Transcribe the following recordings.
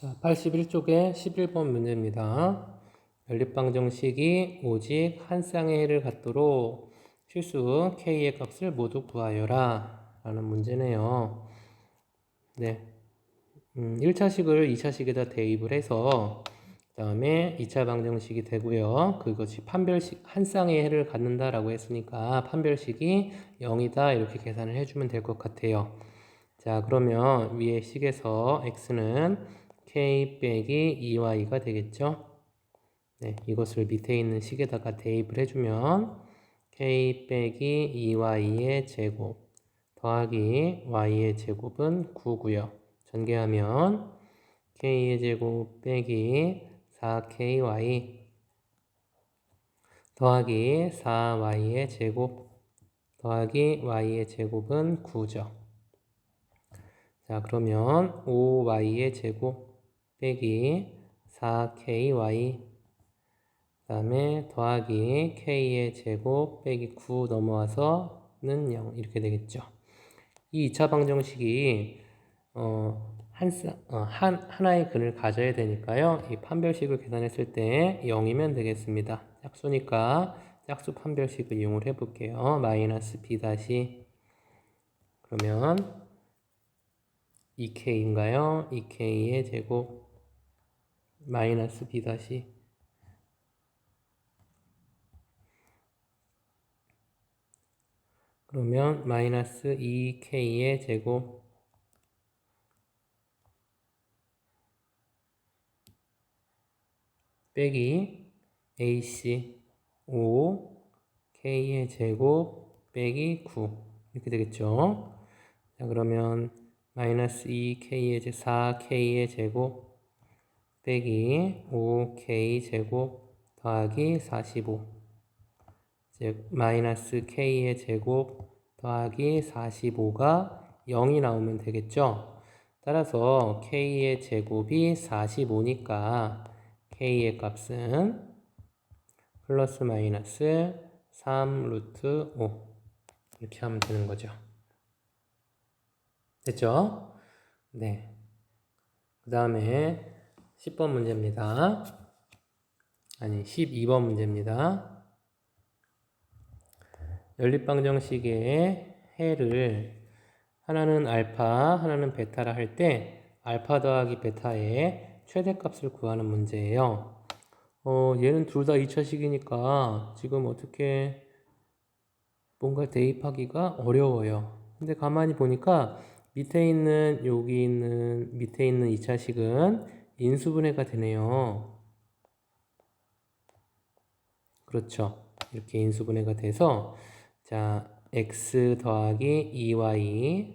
자, 81쪽에 11번 문제입니다. 연립방정식이 오직 한 쌍의 해를 갖도록 실수 k의 값을 모두 구하여라 라는 문제네요. 네. 음, 1차식을 2차식에다 대입을 해서 그 다음에 2차 방정식이 되고요. 그것이 판별식 한 쌍의 해를 갖는다라고 했으니까 판별식이 0이다 이렇게 계산을 해주면 될 것 같아요. 자 그러면 위에 식에서 x는 k 빼기 2y가 되겠죠. 네, 이것을 밑에 있는 식에다가 대입을 해주면 k 빼기 2y의 제곱 더하기 y의 제곱은 9고요. 전개하면 k의 제곱 빼기 4ky 더하기 4y의 제곱 더하기 y의 제곱은 9죠. 자, 그러면 5y의 제곱 빼기 4ky 그 다음에 더하기 k의 제곱 빼기 9 넘어와서는 0 이렇게 되겠죠. 이 2차 방정식이 어, 한, 어, 한, 하나의 근을 가져야 되니까요. 이 판별식을 계산했을 때 0이면 되겠습니다. 짝수니까 짝수 판별식을 이용을 해볼게요. 마이너스 b 다시 그러면 2k인가요? 2k의 제곱 마이너스 b 다시. 그러면 마이너스 2k의 제곱. 빼기 ac 5 k의 제곱 빼기 9 이렇게 되겠죠. 자 그러면 마이너스 2k의 제 4k의 제곱 빼기 5k 제곱 더하기 45 즉 마이너스 k의 제곱 더하기 45가 0이 나오면 되겠죠. 따라서 k의 제곱이 45니까 k의 값은 플러스 마이너스 3 루트 5 이렇게 하면 되는 거죠. 됐죠? 네. 그 다음에 10번 문제입니다. 아니, 12번 문제입니다. 연립방정식의 해를 하나는 알파, 하나는 베타라 할 때 알파 더하기 베타의 최대값을 구하는 문제예요. 어, 얘는 둘 다 2차식이니까 지금 어떻게 뭔가 대입하기가 어려워요. 근데 가만히 보니까 밑에 있는 여기 있는 밑에 있는 2차식은 인수분해가 되네요. 그렇죠. 이렇게 인수분해가 돼서 자 x 더하기 2y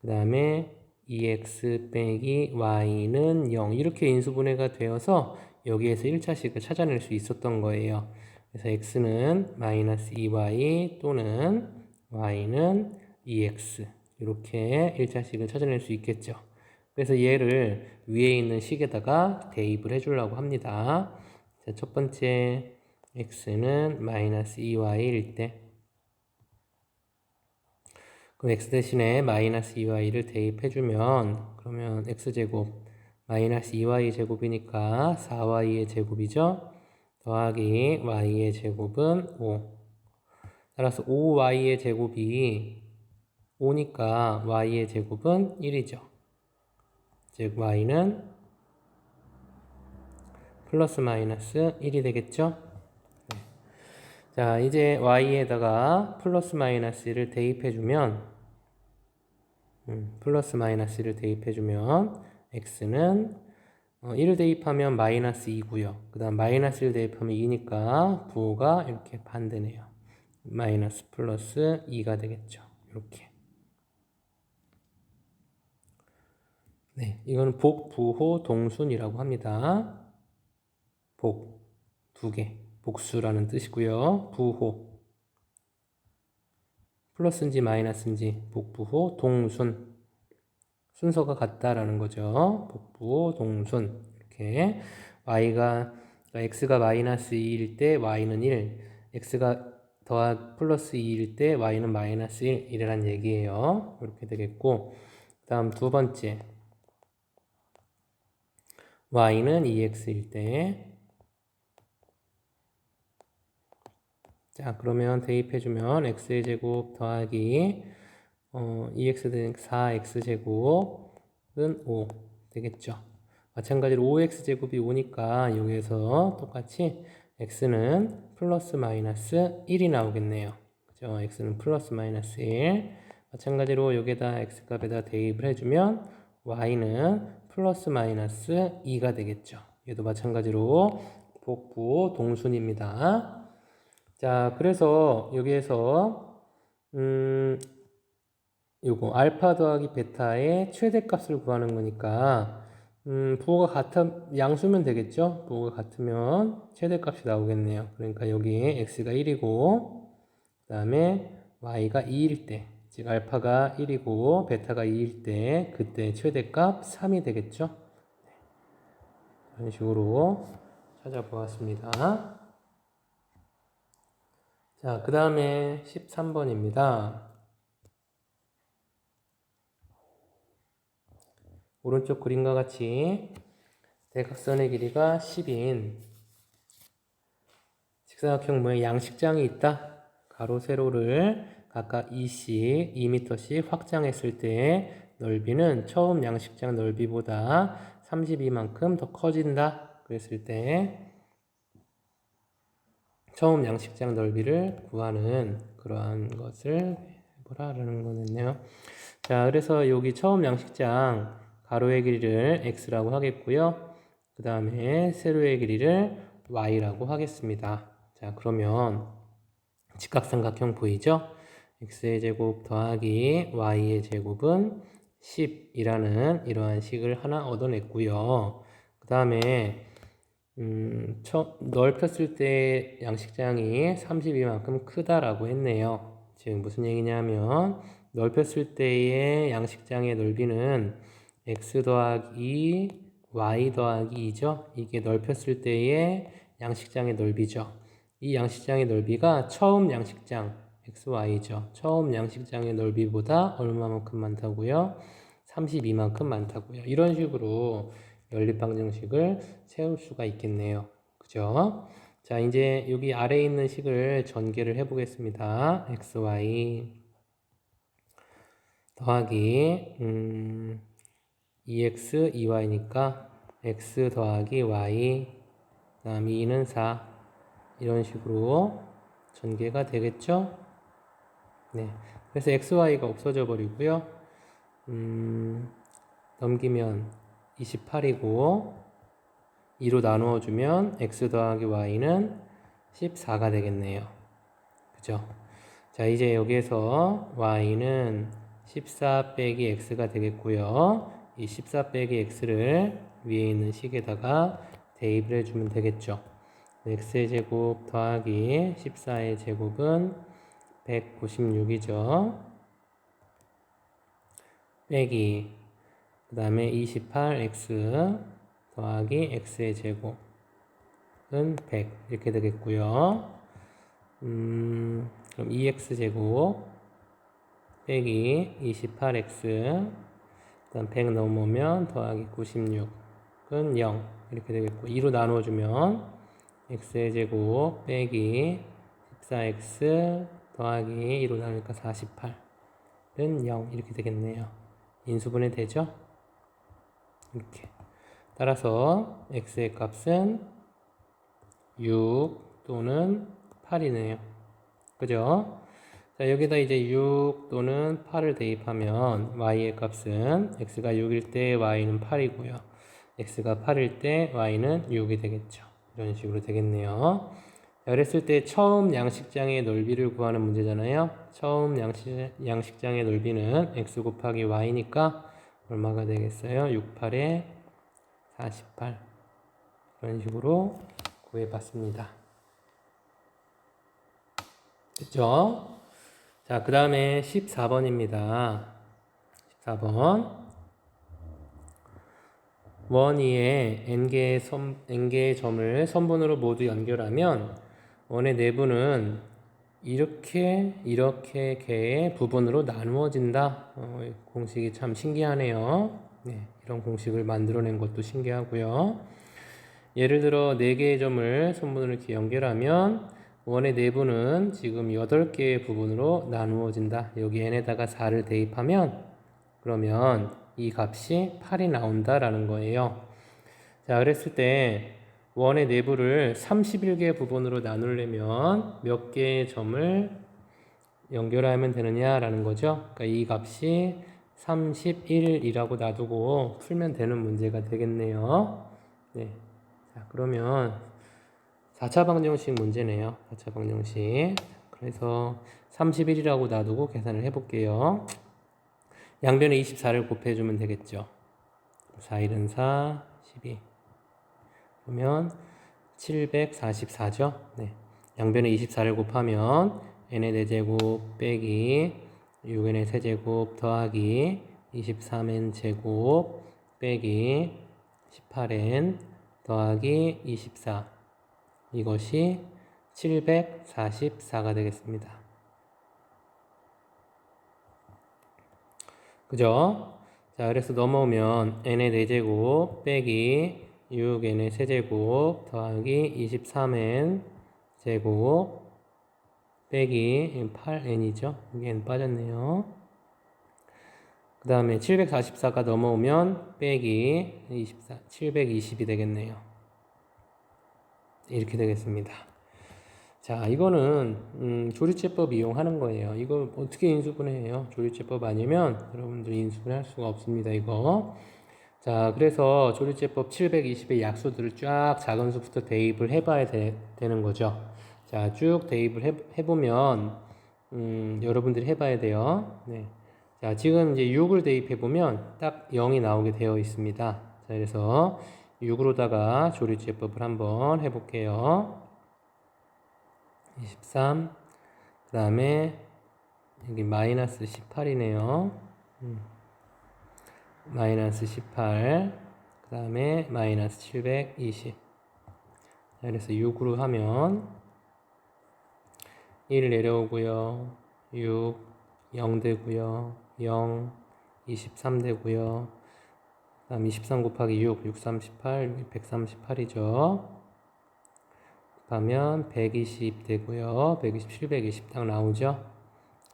그 다음에 2x 빼기 y는 0 이렇게 인수분해가 되어서 여기에서 1차식을 찾아낼 수 있었던 거예요. 그래서 x는 마이너스 2y 또는 y는 2x 이렇게 1차식을 찾아낼 수 있겠죠. 그래서 얘를 위에 있는 식에다가 대입을 해주려고 합니다. 자, 첫 번째 x는 마이너스 2y일 때 그럼 x 대신에 마이너스 2y를 대입해주면 그러면 x제곱 마이너스 2y 제곱이니까 4y의 제곱이죠. 더하기 y의 제곱은 5. 따라서 5y의 제곱이 5니까 y의 제곱은 1이죠. 즉 y는 플러스 마이너스 1이 되겠죠. 자, 이제 y에다가 플러스 마이너스를 대입해주면, 음, 플러스 마이너스를 대입해주면, x는 어, 1을 대입하면 마이너스 2고요. 그 다음 마이너스를 대입하면 2니까 부호가 이렇게 반대네요. 마이너스 플러스 2가 되겠죠. 이렇게. 네, 이거는 복, 부호, 동순이라고 합니다. 복, 두 개. 복수라는 뜻이고요. 부호. 플러스인지 마이너스인지 복 부호 동순. 순서가 같다라는 거죠. 복 부호 동순. 이렇게 y가 x가 마이너스 2일 때 y는 1, x가 더하 플러스 2일 때 y는 마이너스 1 이라는 얘기예요. 이렇게 되겠고 그 다음 두 번째 y는 2x일 때 자, 그러면 대입해주면 x의 제곱 더하기 어, 2x 된 4x 제곱은 5 되겠죠. 마찬가지로 5x 제곱이 5니까 여기에서 똑같이 x는 플러스 마이너스 1이 나오겠네요. 그죠? x는 플러스 마이너스 1. 마찬가지로 여기에다 x 값에다 대입을 해주면 y는 플러스 마이너스 2가 되겠죠. 얘도 마찬가지로 복부 동순입니다. 자, 그래서 여기에서 음, 요거 알파 더하기 베타의 최대값을 구하는 거니까 음, 부호가 같아 양수면 되겠죠? 부호가 같으면 최대값이 나오겠네요. 그러니까 여기 x가 1이고 그다음에 y가 2일 때, 즉 알파가 1이고 베타가 2일 때 그때 최대값 3이 되겠죠? 이런 식으로 찾아보았습니다. 자, 그 다음에 13번입니다. 오른쪽 그림과 같이 대각선의 길이가 10인 직사각형 모의 양식장이 있다. 가로 세로를 각각 2씩 2m씩 확장했을 때 넓이는 처음 양식장 넓이보다 32만큼 더 커진다. 그랬을 때 처음 양식장 넓이를 구하는 그러한 것을 뭐라는 거겠네요. 자, 그래서 여기 처음 양식장 가로의 길이를 x라고 하겠고요. 그 다음에 세로의 길이를 y라고 하겠습니다. 자, 그러면 직각삼각형 보이죠? X의 제곱 더하기 y의 제곱은 10이라는 이러한 식을 하나 얻어냈고요. 그 다음에 음, 넓혔을 때 양식장이 32만큼 크다라고 했네요. 지금 무슨 얘기냐면 넓혔을 때의 양식장의 넓이는 x 더하기 y 더하기 2죠. 이게 넓혔을 때의 양식장의 넓이죠. 이 양식장의 넓이가 처음 양식장 xy죠. 처음 양식장의 넓이보다 얼마만큼 많다고요? 32만큼 많다고요. 이런 식으로 연립방정식을 세울 수가 있겠네요. 그죠? 자, 이제 여기 아래에 있는 식을 전개를 해보겠습니다. xy 더하기 음, 2x, 2y니까 x 더하기 y 그 다음 2는 4 이런 식으로 전개가 되겠죠? 네. 그래서 xy가 없어져 버리고요. 음, 넘기면 28이고 2로 나누어 주면 x 더하기 y는 14가 되겠네요. 그죠? 자, 이제 여기에서 y는 14 빼기 x가 되겠고요. 이 14 빼기 x를 위에 있는 식에다가 대입을 해주면 되겠죠. x의 제곱 더하기 14의 제곱은 196이죠. 빼기 그 다음에 28x 더하기 x의 제곱은 100 이렇게 되겠고요. 음, 그럼 2x 제곱 빼기 28x 그다음 100 넘으면 더하기 96은 0 이렇게 되겠고 2로 나누어주면 x의 제곱 빼기 14x 더하기 2로 나누니까 48은 0 이렇게 되겠네요. 인수분해 되죠? 이렇게. 따라서 x의 값은 6 또는 8이네요. 그죠? 자, 여기다 이제 6 또는 8을 대입하면 y의 값은 x가 6일 때 y는 8이고요. x가 8일 때 y는 6이 되겠죠. 이런 식으로 되겠네요. 자, 그랬을 때 처음 양식장의 넓이를 구하는 문제잖아요. 처음 양식, 양식장의 넓이는 x 곱하기 y니까 얼마가 되겠어요? 6, 8에 48 이런 식으로 구해봤습니다. 됐죠? 자, 그 다음에 14번입니다. 14번. 원위에 n개의, 선, n개의 점을 선분으로 모두 연결하면 원의 내부는 이렇게 이렇게 개의 부분으로 나누어진다. 어, 공식이 참 신기하네요. 네, 이런 공식을 만들어낸 것도 신기하고요. 예를 들어 4개의 점을 손분으로 이렇게 연결하면 원의 내부는 지금 8개의 부분으로 나누어진다. 여기 n에다가 4를 대입하면 그러면 이 값이 8이 나온다라는 거예요. 자, 그랬을 때 원의 내부를 31개의 부분으로 나누려면 몇 개의 점을 연결하면 되느냐라는 거죠. 그러니까 이 값이 31이라고 놔두고 풀면 되는 문제가 되겠네요. 네. 자, 그러면 4차 방정식 문제네요. 4차 방정식. 그래서 31이라고 놔두고 계산을 해볼게요. 양변에 24를 곱해주면 되겠죠. 4, 1은 4, 12. 그러면 744죠. 네. 양변에 24를 곱하면 n의 4제곱 빼기 6n의 세제곱 더하기 23n 제곱 빼기 18n 더하기 24 이것이 744가 되겠습니다. 그죠? 자, 그래서 넘어오면 n의 4제곱 빼기 6n의 세제곱 더하기 23n 제곱 빼기 8n이죠. 여기 n 빠졌네요. 그 다음에 744가 넘어오면 빼기 24, 720이 되겠네요. 이렇게 되겠습니다. 자, 이거는 음, 조리제법 이용하는 거예요. 이거 어떻게 인수분해해요? 조리제법 아니면 여러분들 인수분해할 수가 없습니다. 이거. 자, 그래서 조리제법 720의 약수들을 쫙 작은 수부터 대입을 해봐야 되, 는 거죠. 자, 쭉 대입을 해, 해보면 음, 여러분들이 해봐야 돼요. 네. 자, 지금 이제 6을 대입해보면 딱 0이 나오게 되어 있습니다. 자, 그래서 6으로다가 조리제법을 한번 해볼게요. 23, 그 다음에 여기 마이너스 18이네요. 음. 마이너스 18, 그 다음에 마이너스 720. 자, 그래서 6으로 하면 1 내려오고요. 6, 0 되고요. 0, 23 되고요. 그 다음 23 곱하기 6, 6, 38, 138이죠. 하면 120 되고요. 120, 720 딱 나오죠.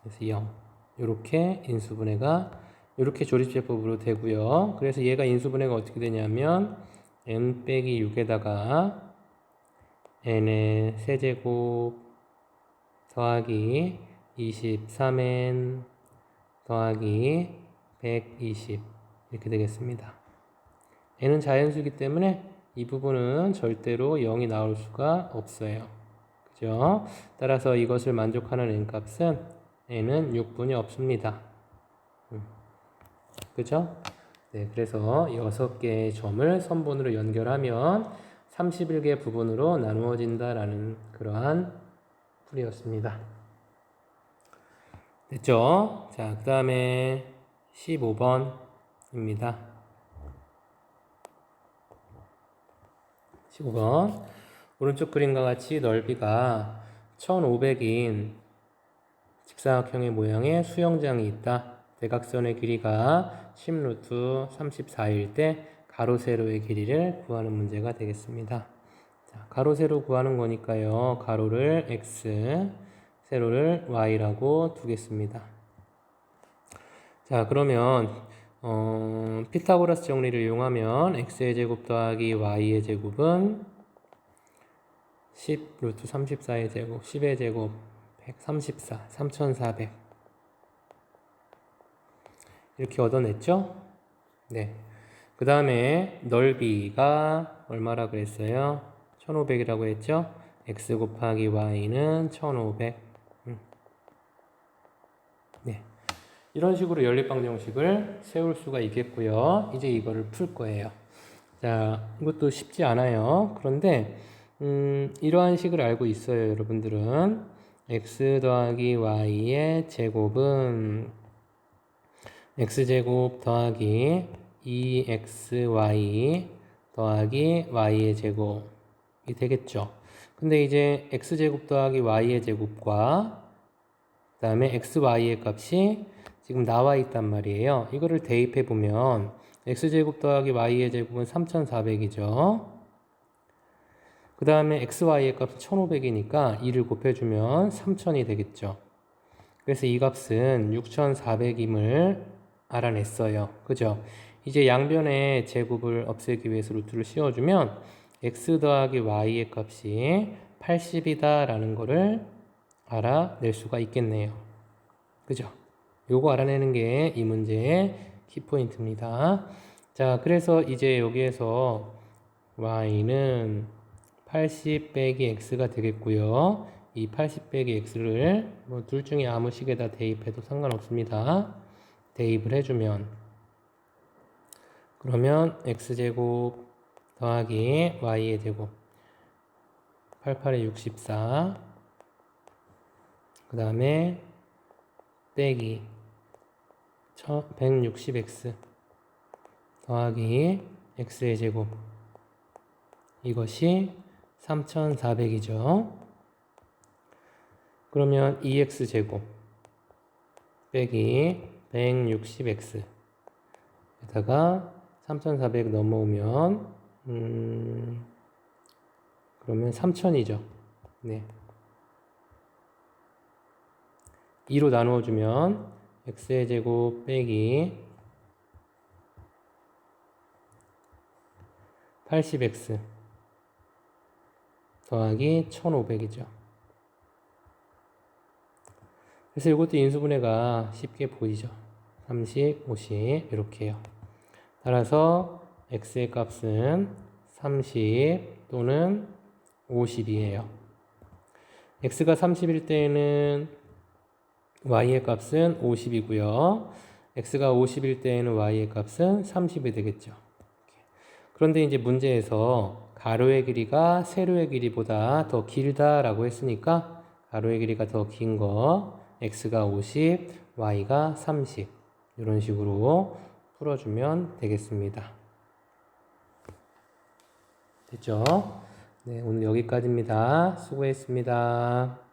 그래서 0. 이렇게 인수분해가 이렇게 조립제법으로 되고요. 그래서 얘가 인수분해가 어떻게 되냐면 n 빼기 6에다가 n의 세제곱 더하기 23n 더하기 120 이렇게 되겠습니다. n은 자연수이기 때문에 이 부분은 절대로 0이 나올 수가 없어요. 그죠? 따라서 이것을 만족하는 n값은 n은 6분이 없습니다. 음. 그죠? 네, 그래서 6개의 점을 선분으로 연결하면 31개 부분으로 나누어진다라는 그러한 풀이었습니다. 됐죠? 자, 그 다음에 15번입니다. 15번 오른쪽 그림과 같이 넓이가 1500인 직사각형의 모양의 수영장이 있다. 대각선의 길이가 10루트 34일 때 가로 세로의 길이를 구하는 문제가 되겠습니다. 자, 가로 세로 구하는 거니까요. 가로를 x, 세로를 y라고 두겠습니다. 자, 그러면 어, 피타고라스 정리를 이용하면 x의 제곱 더하기 y의 제곱은 10 루트 34의 제곱, 10의 제곱, 134, 3400 이렇게 얻어냈죠? 네. 그 다음에 넓이가 얼마라 그랬어요? 1500이라고 했죠? x 곱하기 y는 1500 이런 식으로 연립방 정식을 세울 수가 있겠고요. 이제 이거를 풀 거예요. 자, 이것도 쉽지 않아요. 그런데 음, 이러한 식을 알고 있어요, 여러분들은. x 더하기 y의 제곱은 x제곱 더하기 2xy 더하기 y의 제곱이 되겠죠. 근데 이제 x제곱 더하기 y의 제곱과 그 다음에 xy의 값이 지금 나와 있단 말이에요. 이거를 대입해 보면 x제곱 더하기 y의 제곱은 3400이죠. 그 다음에 xy의 값은 1500이니까 2를 곱해주면 3000이 되겠죠. 그래서 이 값은 6400임을 알아냈어요. 그죠? 이제 양변의 제곱을 없애기 위해서 루트를 씌워주면 x 더하기 y의 값이 80이다 라는 거를 알아낼 수가 있겠네요. 그죠? 요거 알아내는 게 이 문제의 키포인트입니다. 자, 그래서 이제 여기에서 y는 80 빼기 x가 되겠고요. 이 80 빼기 x를 뭐 둘 중에 아무 식에다 대입해도 상관없습니다. 대입을 해주면 그러면 x제곱 더하기 y의 제곱 88에 64그 다음에 빼기 160x 더하기 x의 제곱 이것이 3400이죠. 그러면 2x 제곱 빼기 160x 에다가 3400 넘어오면 음 그러면 3000이죠. 네. 2로 나누어 주면 x의 제곱 빼기 80x 더하기 1500이죠. 그래서 이것도 인수분해가 쉽게 보이죠. 30, 50 이렇게요. 따라서 x의 값은 30 또는 50이에요. x가 30일 때에는 y의 값은 50이고요. x가 50일 때에는 y의 값은 30이 되겠죠. 그런데 이제 문제에서 가로의 길이가 세로의 길이보다 더 길다라고 했으니까 가로의 길이가 더 긴 거 x가 50, y가 30 이런 식으로 풀어주면 되겠습니다. 됐죠? 네, 오늘 여기까지입니다. 수고했습니다.